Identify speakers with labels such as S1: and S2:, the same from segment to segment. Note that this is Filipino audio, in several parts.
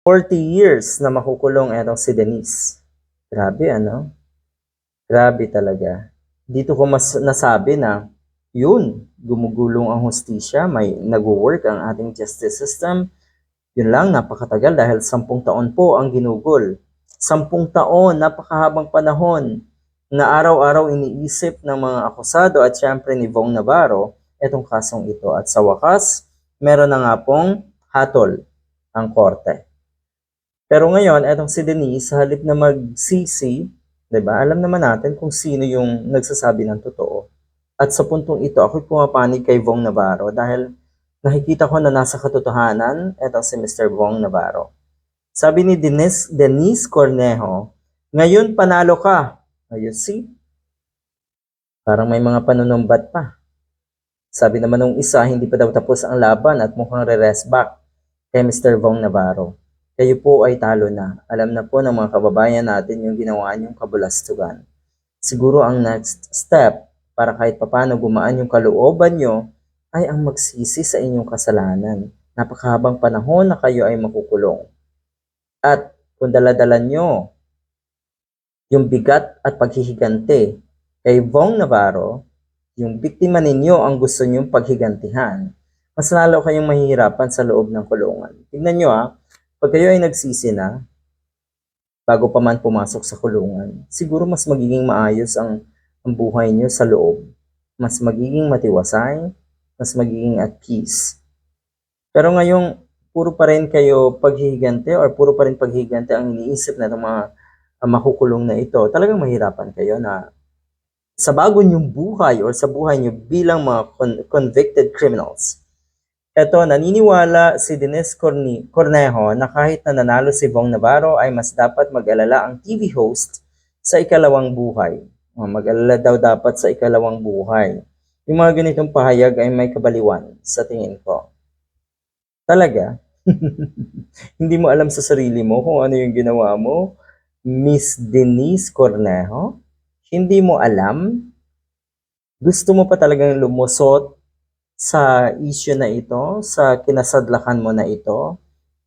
S1: 40 years na makukulong etong si Denise. Grabe ano? Grabe talaga. Dito ko mas nasabi na yun, gumugulong ang hustisya, may nag-work ang ating justice system. Yun lang, napakatagal dahil sampung taon po ang ginugol. Sampung taon, napakahabang panahon na araw-araw iniisip ng mga akusado at syempre ni Vong Navarro itong kasong ito. At sa wakas, meron na nga pong hatol ang korte. Pero ngayon, etong si Denise, halip na magsisi, 'di ba? Alam naman natin kung sino yung nagsasabi ng totoo. At sa puntong ito, ako'y pumapanig kay Vong Navarro dahil nakikita ko na nasa katotohanan etong si Mr. Vong Navarro. Sabi ni Denise, Denise Cornejo, ngayon panalo ka. You see? Parang may mga panunumbat pa. Sabi naman nung isa, hindi pa daw tapos ang laban at mukhang re-rest back kay Mr. Vong Navarro. Kayo po ay talo na. Alam na po ng mga kababayan natin yung ginawa niyong kabulastugan. Siguro ang next step para kahit papano gumaan yung kalooban nyo ay ang magsisi sa inyong kasalanan. Napakahabang panahon na kayo ay makukulong. At kung daladala nyo yung bigat at paghihigante kay Vong Navarro, yung biktima ninyo ang gusto nyong paghigantihan, mas lalo kayong mahihirapan sa loob ng kulungan. Tingnan nyo ah, pag kayo ay nagsisi na, bago pa man pumasok sa kulungan, siguro mas magiging maayos ang, ang buhay nyo sa loob. Mas magiging matiwasay, mas magiging at peace. Pero ngayong puro pa rin kayo paghihigante or puro pa rin paghihigante ang iniisip na itong mga uh, makukulong na ito, talagang mahirapan kayo na sa bago niyong buhay or sa buhay niyo bilang mga con- convicted criminals. Ito, naniniwala si Denise Cornejo na kahit na nanalo si Vong Navarro ay mas dapat mag-alala ang TV host sa ikalawang buhay. O, Mag-alala daw dapat sa ikalawang buhay. Yung mga ganitong pahayag ay may kabaliwan sa tingin ko. Talaga? Hindi mo alam sa sarili mo kung ano yung ginawa mo? Miss Denise Cornejo? Hindi mo alam? Gusto mo pa talagang lumusot sa issue na ito, sa kinasadlakan mo na ito?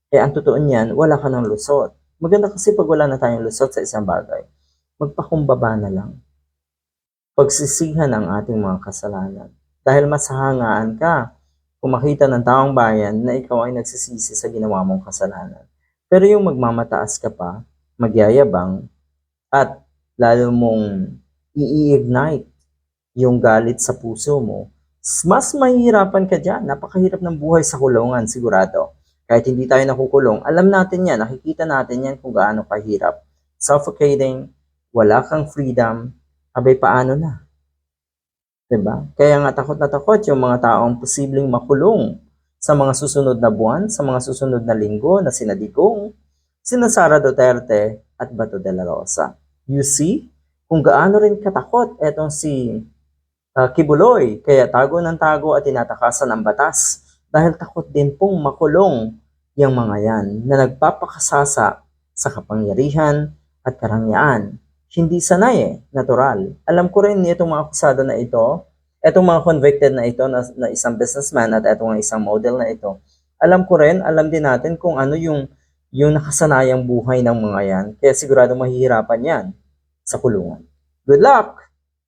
S1: Eh, ang totoo niyan, wala ka ng lusot. Maganda kasi pag wala na tayong lusot sa isang bagay, magpakumbaba na lang. Pagsisihan ang ating mga kasalanan. Dahil masahangaan ka kung makita ng taong bayan na ikaw ay nagsisisi sa ginawa mong kasalanan. Pero yung magmamataas ka pa, magyayabang, at lalo mong i-ignite yung galit sa puso mo, mas mahihirapan ka dyan. Napakahirap ng buhay sa kulungan, sigurado. Kahit hindi tayo nakukulong, alam natin yan, nakikita natin yan kung gaano kahirap. Suffocating, wala kang freedom, abay paano na? 'Di ba? Kaya nga takot na takot yung mga taong posibleng makulong sa mga susunod na buwan, sa mga susunod na linggo na sina Digong, sina Sara Duterte at Bato de la Rosa. You see, kung gaano rin katakot etong si uh, Kibuloy, kaya tago ng tago at tinatakasan ng batas dahil takot din pong makulong yung mga yan na nagpapakasasa sa kapangyarihan at karangyaan. Hindi sanay eh, natural. Alam ko rin itong mga akusado na ito, itong mga convicted na ito na, na isang businessman at itong isang model na ito. Alam ko rin, alam din natin kung ano yung yung nakasanayang buhay ng mga yan. Kaya sigurado mahihirapan yan sa kulungan. Good luck!